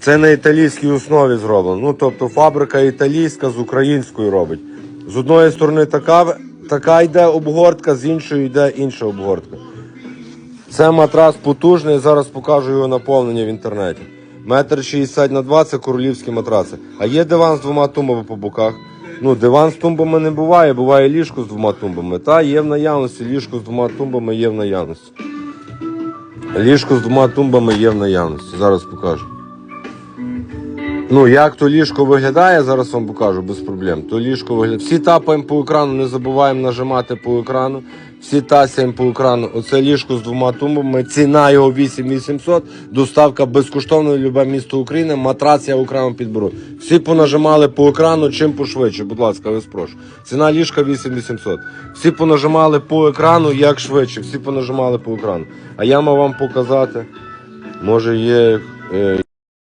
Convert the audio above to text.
Це на італійській основі зроблено. Ну, тобто фабрика італійська з українською робить. З одної сторони така, така йде обгортка, з іншої йде інша обгортка. Це матрас потужний, зараз покажу його наповнення в інтернеті. Метр 60 на 2 це королівські матраци. А є диван з двома тумбами по боках. Ну, диван з тумбами не буває, буває ліжко з двома тумбами. Та є в наявності, ліжко з двома тумбами є в наявності. Ліжко з двома тумбами є в наявності. Зараз покажу. Ну, як то ліжко виглядає, зараз вам покажу без проблем. То ліжко виглядає. Всі тапаємо по екрану, не забуваємо нажимати по екрану. Всі тасяємо по екрану. Оце ліжко з двома тумбами. Ціна його 8800. Доставка безкоштовна любе місто України. Матрац я окремо підберу. Всі понажимали по екрану, чим пошвидше. Будь ласка, ви спрошу. Ціна ліжка 8800. Всі понажимали по екрану, як швидше. Всі понажимали по екрану. А я мав вам показати. Може є. е,